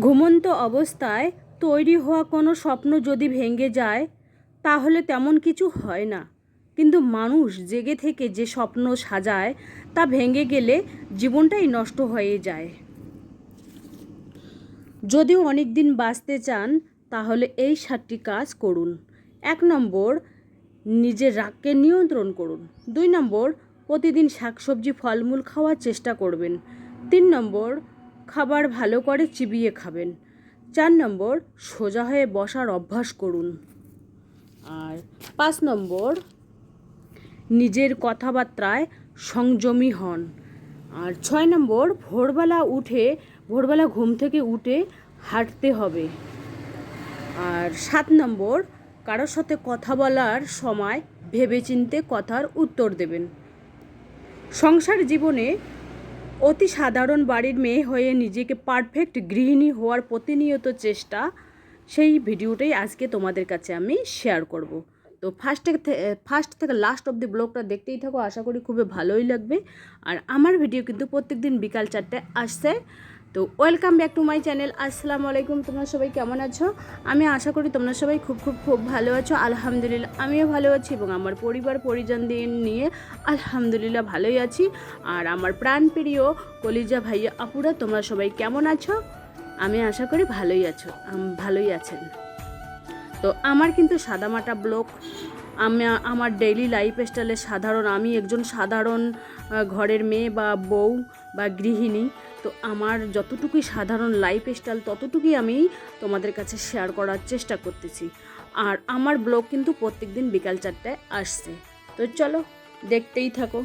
ঘুমন্ত অবস্থায় তৈরি হওয়া কোনো স্বপ্ন যদি ভেঙে যায়, তাহলে তেমন কিছু হয় না। কিন্তু মানুষ জেগে থেকে যে স্বপ্ন সাজায়, তা ভেঙে গেলে জীবনটাই নষ্ট হয়ে যায়। যদিও অনেক দিন বাঁচতে চান, তাহলে এই সাতটি কাজ করুন। এক নম্বর, নিজের রাগকে নিয়ন্ত্রণ করুন। দুই নম্বর, প্রতিদিন শাকসবজি, ফলমূল খাওয়ার চেষ্টা করবেন। তিন নম্বর খাবার ভালো করে চিবিয়ে খাবেন। চার নম্বর, সোজা হয়ে বসার অভ্যাস করুন। আর পাঁচ নম্বর, নিজের কথাবার্তায় সংযমী হন। আর ছয় নম্বর, ভোরবেলা উঠে, ভোরবেলা ঘুম থেকে উঠে হাঁটতে হবে। আর সাত নম্বর, কারোর সাথে কথা বলার সময় ভেবেচিন্তে কথার উত্তর দেবেন। সংসার জীবনে অতি সাধারণ বাড়ির মেয়ে হয়ে নিজেকে পারফেক্ট গৃহিণী হওয়ার প্রতিনিয়ত চেষ্টা, সেই ভিডিওটাই আজকে তোমাদের কাছে আমি শেয়ার করব। তো ফার্স্ট ফার্স্ট থেকে লাস্ট অব দি ব্লগটা দেখতেই থাকো, আশা করি খুবই ভালোই লাগবে। আর আমার ভিডিও কিন্তু প্রত্যেক দিন বিকাল চারটে আসছে। তো welcome back to my channel. আসসালামু আলাইকুম, তোমরা সবাই কেমন আছো? আমি আশা করি তোমরা সবাই খুব খুব খুব ভালো আছো। আলহামদুলিল্লাহ, আমিও ভালো আছি এবং আমার পরিবার, পরিজনদের নিয়ে আলহামদুলিল্লাহ ভালোই আছি। আর আমার প্রাণপ্রিয় কলিজা ভাইয়া আপুরা, তোমরা সবাই কেমন আছো? আমি আশা করি ভালোই আছো ভালোই আছেন। তো আমার কিন্তু সাদামাটা ব্লক। আমি, আমার ডেইলি লাইফ স্টাইলে সাধারণ, আমি একজন সাধারণ ঘরের মেয়ে বা বউ বা গৃহিণী। তো আমার যতটুকুই সাধারণ লাইফ স্টাইল ততটুকুই আমি তোমাদের কাছে শেয়ার করার চেষ্টা করতেছি। আর আমার ব্লগ কিন্তু প্রত্যেক দিন বিকাল চারটায় আসছে। তো চলো, দেখতেই থাকো।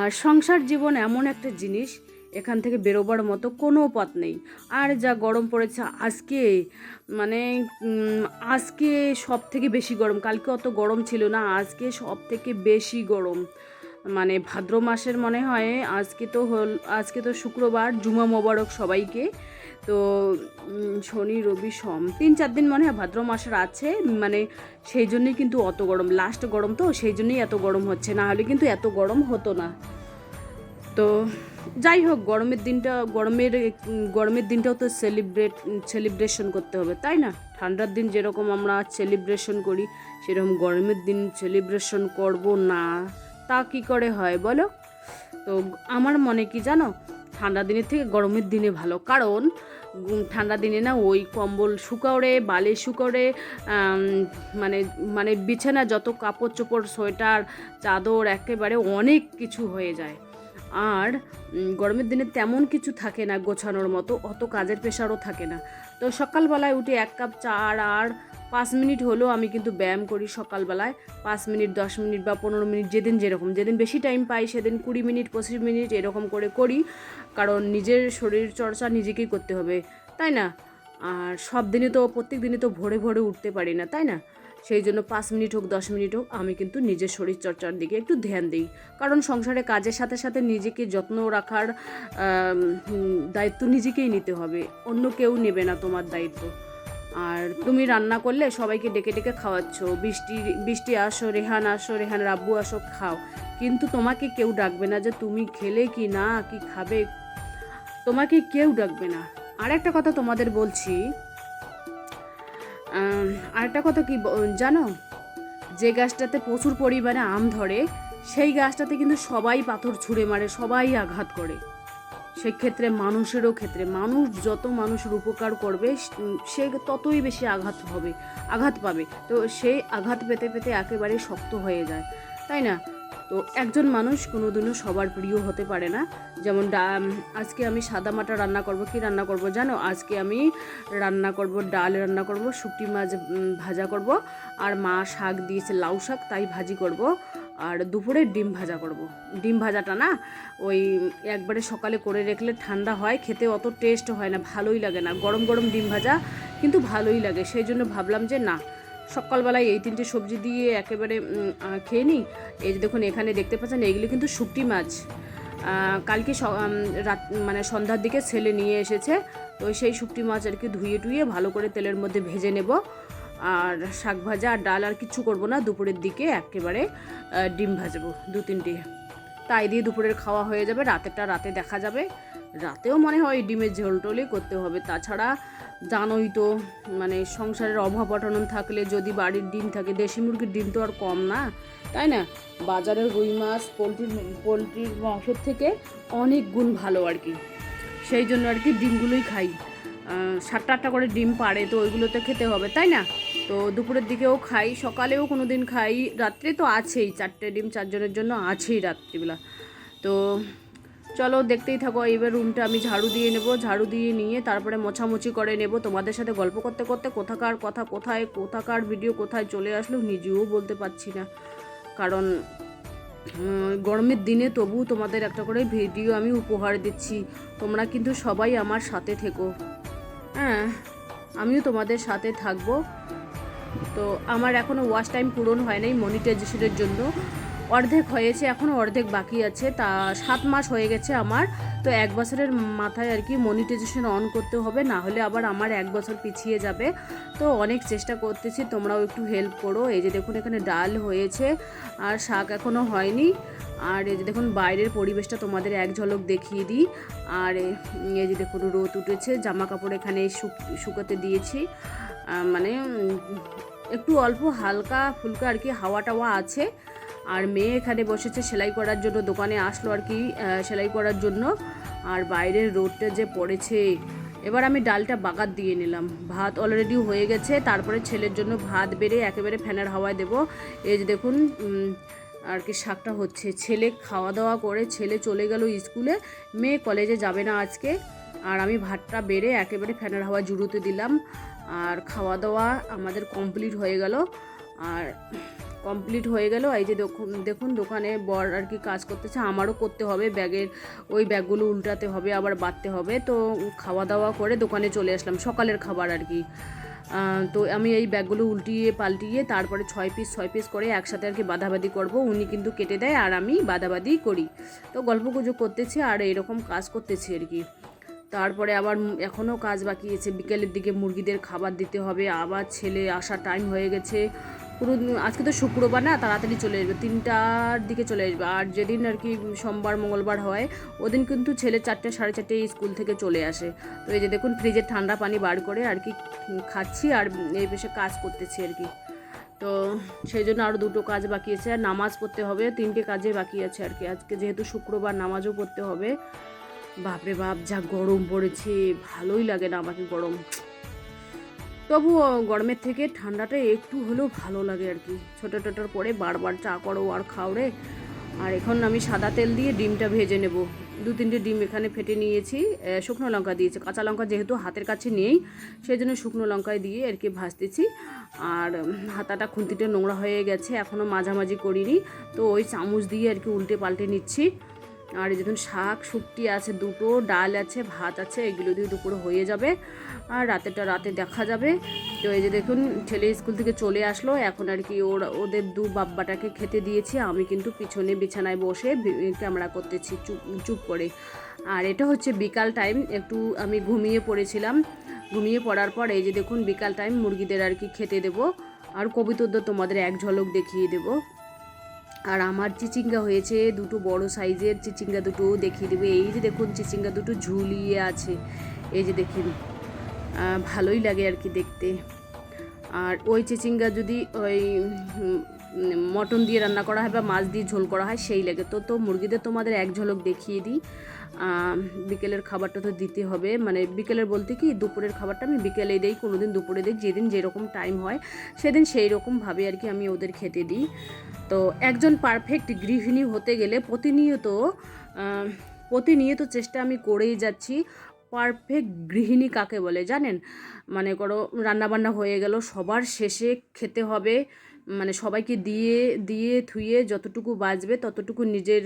আর সংসার জীবন এমন একটা জিনিস, এখান থেকে বেরোবার মতো কোনো পথ নেই। আর যা গরম পড়েছে, আজকে মানে আজকে সব থেকে বেশি গরম। কালকে অত গরম ছিল না, আজকে সব থেকে বেশি গরম। মানে ভাদ্র মাসের মনে হয় আজকে তো হল, আজকে তো শুক্রবার, জুমা মোবারক সবাইকে। তো শনি, রবি, সোম, তিন চার দিন মনে হয় ভাদ্র মাসের আছে মানে সেই জন্যই কিন্তু অত গরম লাস্ট গরম তো, সেই জন্যই এত গরম হচ্ছে, না হলে কিন্তু এত গরম হতো না। তো, যাই হোক, গরমের দিনটা, গরমের গরমের দিনটাও তো সেলিব্রেট সেলিব্রেশন করতে হবে, তাই না? ঠান্ডার দিন যেরকম আমরা সেলিব্রেশন করি, সেরকম গরমের দিন সেলিব্রেশন করব না। তা কি করে হয় বলো? তো আমার মনে কি জানো? ঠান্ডা দিনের থেকে গরমের দিনে ভালো। কারণ ঠান্ডা দিনে না ওই কম্বল শুকাওড়ে বালি শুকাওড়ে মানে মানে বিছানা যত কাপড় চোপড়, সোয়েটার, চাদর, একেবারে অনেক কিছু হয়ে যায়। আর গরমের দিনে তেমন কিছু থাকে না গোছানোর মতো, অত কাজের প্রেশারও থাকে না। তো সকালবেলায় উঠে এক কাপ চা আর আর পাঁচ মিনিট হলেও আমি কিন্তু ব্যায়াম করি সকালবেলায়। পাঁচ মিনিট, দশ মিনিট বা পনেরো মিনিট, যেদিন যেরকম। যেদিন বেশি টাইম পাই, সেদিন কুড়ি মিনিট, পঁচিশ মিনিট এরকম করে করি। কারণ নিজের শরীর চর্চা নিজেকেই করতে হবে, তাই না? আর সব দিনে তো, প্রত্যেক দিনে তো ভোরে ভোরে উঠতে পারি না, তাই না? সেই জন্য পাঁচ মিনিট হোক, দশ মিনিট হোক, আমি কিন্তু নিজের শরীর চর্চার দিকে একটু ধ্যান দিই। কারণ সংসারে কাজের সাথে সাথে নিজেকে যত্ন রাখার দায়িত্ব নিজেকেই নিতে হবে। অন্য কেউ নেবে না তোমার দায়িত্ব। আর তুমি রান্না করলে সবাইকে ডেকে ডেকে খাওয়াচ্ছ। বৃষ্টি বৃষ্টি আসো, রেহান আসো, রেহান, রাব্বু আসো, খাও। কিন্তু তোমাকে কেউ ডাকবে না যে তুমি খেলে কি না, কি খাবে। তোমাকে কেউ ডাকবে না। আর একটা কথা তোমাদের বলছি। আরেকটা কথা কি জানো? যে গাছটাতে প্রচুর পরিমাণে আম ধরে, সেই গাছটাতে কিন্তু সবাই পাথর ছুঁড়ে মারে, সবাই আঘাত করে। সেক্ষেত্রে মানুষেরও ক্ষেত্রে, মানুষ যত মানুষের উপকার করবে, সে ততই বেশি আঘাত হবে, আঘাত পাবে। তো সেই আঘাত পেতে পেতে একেবারে শক্ত হয়ে যায়, তাই না? তো একজন মানুষ কোনোদিনও সবার প্রিয় হতে পারে না। যেমন আজকে আমি সাদা মাটা রান্না করব, কি রান্না করব জানো? আজকে আমি রান্না করব, ডাল রান্না করব শুকটি মাছ ভাজা করব, আর মা শাক দিয়েছে, লাউ শাক, তাই ভাজি করব। আর দুপুরে ডিম ভাজা করব। ডিম ভাজাটা না, ওই একবারে সকালে করে রাখলে ঠান্ডা হয়, খেতে অত টেস্ট হয় না, ভালোই লাগে না। গরম গরম ডিম ভাজা কিন্তু ভালোই লাগে। সেই জন্য ভাবলাম যে না, সকালবেলায় এই তিনটে সবজি দিয়ে একেবারে খেয়ে নিই। এই যে দেখুন, এখানে দেখতে পাচ্ছেন, এইগুলো কিন্তু শুকটি মাছ। কালকে রাত মানে সন্ধ্যার দিকে ছেলে নিয়ে এসেছে। তো সেই শুকটি মাছ আর কি ধুয়ে টুয়ে ভালো করে তেলের মধ্যে ভেজে নেব। আর শাক ভাজা আর ডাল আর কিচ্ছু করব না, দুপুরের দিকে একেবারে ডিম ভাজবো, দু তিনটে। তাই দিয়ে দুপুরের খাওয়া হয়ে যাবে, রাতেরটা রাতে দেখা যাবে। রাতেও মনে হয় ডিমের ঝোল টোলই করতে হবে। তাছাড়া জানোই তো মানে সংসারের অভাব অটানন থাকলে যদি বাড়ির ডিম থাকে, দেশি মুরগির ডিম তো আর কম না, তাই না? বাজারের রুই মাছ, পোলট্রির পোলট্রির মাংসের থেকে অনেক গুণ ভালো আর কি। সেই জন্য আর কি ডিমগুলোই খাই। সাতটা আটটা করে ডিম পাড়ে, তো ওইগুলো তো খেতে হবে, তাই না? তো দুপুরের দিকেও খাই, সকালেও কোনো দিন খাই, রাত্রে তো আছেই, চারটে ডিম চারজনের জন্য আছেই রাত্রিবেলা। তো চলো, দেখতেই থাকো এবার রুমটা আমি ঝাড়ু দিয়ে নেব, ঝাড়ু দিয়ে নিয়ে তারপরে মোছামুছি করে নেব। তোমাদের সাথে গল্প করতে করতে কোথাকার কথা কোথায়, কোথাকার ভিডিও কোথায় চলে আসলো নিজেও বলতে পারছি না। কারণ গরমের দিনে তবু তোমাদের একটা করে ভিডিও আমি উপহার দিচ্ছি। তোমরা কিন্তু সবাই আমার সাথে থেকো। হ্যাঁ আমিও তোমাদের সাথে থাকব। তো আমার এখনও ওয়াশ টাইম পূরণ হয় নাই মনিটাইজেশনের জন্য। অর্ধেক হয়েছে এখনও অর্ধেক বাকি আছে। তা সাত মাস হয়ে গেছে আমার। তো এক বছরের মাথায় আর কি মনিটাইজেশন অন করতে হবে, না হলে আবার আমার এক বছর পিছিয়ে যাবে। তো অনেক চেষ্টা করতেছি, তোমরাও একটু হেল্প করো। এই যে দেখুন, এখানে ডাল হয়েছে, আর শাক এখনও হয়নি। আর এই যে দেখুন, বাইরের পরিবেশটা তোমাদের এক ঝলক দেখিয়ে দিই। আর এই যে দেখুন, রোদ উঠেছে জামা কাপড় এখানে শুকাতে দিয়েছি। মানে একটু অল্প হালকা ফুলকা আর কি হাওয়া টাওয়া আছে। আর মেয়ে এখানে বসেছে সেলাই করার জন্য, দোকানে আসলো আর কি সেলাই করার জন্য। আর বাইরের রোদটা যে পড়েছে, এবার আমি ডালটা বাগাত দিয়ে নিলাম। ভাত অলরেডি হয়ে গেছে, তারপরে ছেলের জন্য ভাত বেড়ে একেবারে ফ্যানের হাওয়ায় দেবো। এই যে দেখুন আর কি শাকটা হচ্ছে। ছেলে খাওয়া দাওয়া করে, ছেলে চলে গেল স্কুলে, মেয়ে কলেজে যাবে না আজকে। আর আমি ভাতটা বেড়ে একেবারে ফ্যানের হাওয়া জুড়োতে দিলাম। আর খাওয়া দাওয়া আমাদের কমপ্লিট হয়ে গেল। আর কমপ্লিট হয়ে গেল। এই যে দেখুন দোকানে বর আর কি কাজ করতেছে। আমারও করতে হবে, ব্যাগের ওই ব্যাগগুলো উল্টাতে হবে, আবার বাঁধতে হবে। তো খাওয়া দাওয়া করে দোকানে চলে আসলাম, সকালের খাবার আর কি। তো আমি এই ব্যাগগুলো উল্টিয়ে পাল্টিয়ে তারপরে ছয় পিস ছয় পিস করে একসাথে আর কি বাঁধাবাদি করব। উনি কিন্তু কেটে দেয় আর আমি বাঁধাবাদি করি। তো গল্প গুজব করতেছি আর এরকম কাজ করতেছি আর কি। তারপরে আবার এখনও কাজ বাকি আছে। বিকেলের দিকে মুরগিদের খাবার দিতে হবে। আবার ছেলে আসার টাইম হয়ে গেছে। পুরো আজকে তো শুক্রবার না, তাড়াতাড়ি চলে আসবে। তিনটার দিকে চলে আসবে। আর যেদিন আর কি সোমবার, মঙ্গলবার হয়, ওদিন কিন্তু ছেলে চারটে, সাড়ে চারটে স্কুল থেকে চলে আসে। তো এই যে দেখুন, ফ্রিজের ঠান্ডা পানি বার করে আর কি খাচ্ছি আর এই বেশে কাজ করতেছি আর কি। তো সেই জন্য আরও দুটো কাজ বাকি আছে। আর নামাজ পড়তে হবে, তিনটে কাজে বাকি আছে আর কি। আজকে যেহেতু শুক্রবার নামাজও পড়তে হবে। বাপরে বাপ, যা গরম পড়েছে, ভালোই লাগে না আমাকে গরম। তবুও গরমের থেকে ঠান্ডাটা একটু হলেও ভালো লাগে আর কি। ছোটো টোটোর পরে বারবার চা করো, আর খাও রে। আর এখন আমি সাদা তেল দিয়ে ডিমটা ভেজে নেব। দু তিনটে ডিম এখানে ফেটে নিয়েছি শুকনো লঙ্কা দিয়েছি। কাঁচা লঙ্কা যেহেতু হাতের কাছে নেই সেই জন্য শুকনো লঙ্কায় দিয়ে আর কি ভাজতেছি। আর হাতাটা খুন্তিটা নোংরা হয়ে গেছে এখনও মাঝামাঝি করিনি। তো ওই চামচ দিয়ে আর কি উল্টে পাল্টে নিচ্ছি। আর এই দেখুন শাক শুক্তি আছে, দুটো, ডাল আছে, ভাত আছে, এগুলো দিয়ে দুপুরে হয়ে যাবে। আর রাতেটা রাতে দেখা যাবে। তো এই যে দেখুন, ছেলে স্কুল থেকে চলে আসলো। এখন আর কি ওর, ওদের দু বাব্বাটাকে খেতে দিয়েছি। আমি কিন্তু পিছনে বিছানায় বসে ক্যামেরা করতেছি চুপ চুপ করে। আর এটা হচ্ছে বিকাল টাইম। একটু আমি ঘুমিয়ে পড়েছিলাম। ঘুমিয়ে পড়ার পর এই যে দেখুন, বিকাল টাইম মুরগিদের আর কি খেতে দেবো। আর কবিতরদের তোমাদের এক ঝলক দেখিয়ে দেবো। আর আমার চিচিঙ্গা হয়েছে, দুটো বড় সাইজের চিচিঙ্গা দুটো দেখিয়ে দেবে। এই যে দেখুন, চিচিঙ্গা দুটো ঝুলিয়ে আছে। এই যে দেখুন ভালোই লাগে আর কি দেখতে। আর ওই চিচিঙ্গা যদি ওই মটন দিয়ে রান্না করা হয় বা মাছ দিয়ে ঝোল করা হয়, সেই লাগে। তো তো মুরগিদের তোমাদের এক ঝলক দেখিয়ে দিই। বিকেলের খাবারটা তো দিতে হবে। মানে বিকেলের বলতে কি, দুপুরের খাবারটা আমি বিকেলে দিই কোনো দিন দুপুরে দিই, যেদিন যেরকম টাইম হয়, সেদিন সেই রকমভাবে আর কি আমি ওদের খেতে দিই। তো একজন পারফেক্ট গৃহিণী হতে গেলে প্রতিনিয়ত প্রতিনিয়ত চেষ্টা আমি করেই যাচ্ছি। পারফেক্ট গৃহিণী কাকে বলে জানেন? মানে করো, রান্নাবান্না হয়ে গেল, সবার শেষে খেতে হবে। মানে সবাইকে দিয়ে দিয়ে থুয়ে যতটুকু বাঁচবে ততটুকু নিজের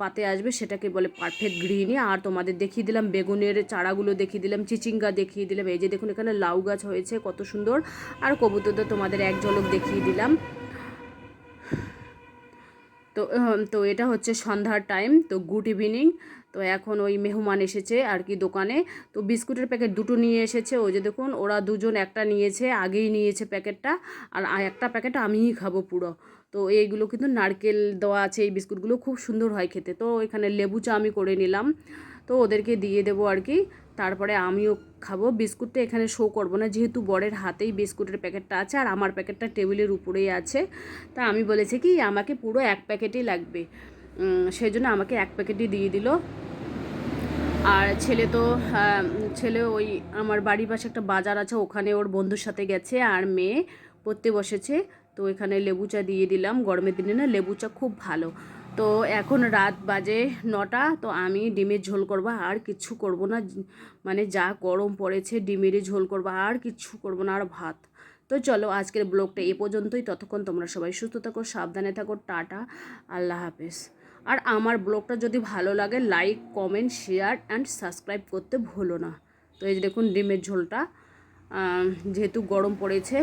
পাতে আসবে সেটাকে বলে পারফেক্ট গৃহিণী আর তোমাদের দেখিয়ে দিলাম বেগুনের চারাগুলো, দেখিয়ে দিলাম চিচিঙ্গা, দেখিয়ে দিলাম, এই যে দেখুন এখানে লাউ গাছ হয়েছে, কত সুন্দর। আর কবুতরদের তোমাদের এক ঝলক দেখিয়ে দিলাম। তো তো এটা হচ্ছে সন্ধ্যার টাইম তো গুড ইভিনিং তো এখন ওই মেহমান এসেছে আর কি দোকানে। তো বিস্কুটের প্যাকেট দুটো নিয়ে এসেছে। ওই যে দেখুন, ওরা দুজন একটা নিয়েছে, আগেই নিয়েছে প্যাকেটটা। আর একটা প্যাকেট আমিই খাব পুরো। তো এইগুলো কিন্তু নারকেল দেওয়া আছে, এই বিস্কুটগুলো খুব সুন্দর হয় খেতে। তো এখানে লেবু চা আমি করে নিলাম। তো ওদেরকে দিয়ে দেবো আর কি। তারপরে আমিও খাব। বিস্কুটটা এখানে শো করব না, যেহেতু বরের হাতেই বিস্কুটের প্যাকেটটা আছে আর আমার প্যাকেটটা টেবিলের উপরেই আছে। তা আমি বলেছি কি, আমাকে পুরো এক প্যাকেটই লাগবে। সেই জন্য আমাকে এক প্যাকেটই দিয়ে দিল। আর ছেলে তো ছেলে ওই আমার বাড়ির পাশে একটা বাজার আছে, ওখানে ওর বন্ধুর সাথে গেছে আর মেয়ে পড়তে বসেছে। তো এখানে লেবু চা দিয়ে দিলাম, গরমের দিনে না লেবু চা খুব ভালো। তো এখন রাত বাজে নটা, তো আমি ডিমের ঝোল করব, আর কিচ্ছু করব না। মানে যা গরম পড়েছে ডিমেরই ঝোল করব, আর কিচ্ছু করব না, আর ভাত। তো চলো আজকের ব্লগটা এ পর্যন্তই। ততক্ষণ তোমরা সবাই সুস্থ থাকো, সাবধানে থাকো, টাটা, আল্লাহ হাফেজ। আর আমার ব্লগটা যদি ভালো লাগে like comment share and subscribe করতে ভুলো না। তো এই দেখুন ডিমের ঝোলটা যেহেতু গরম পড়েছে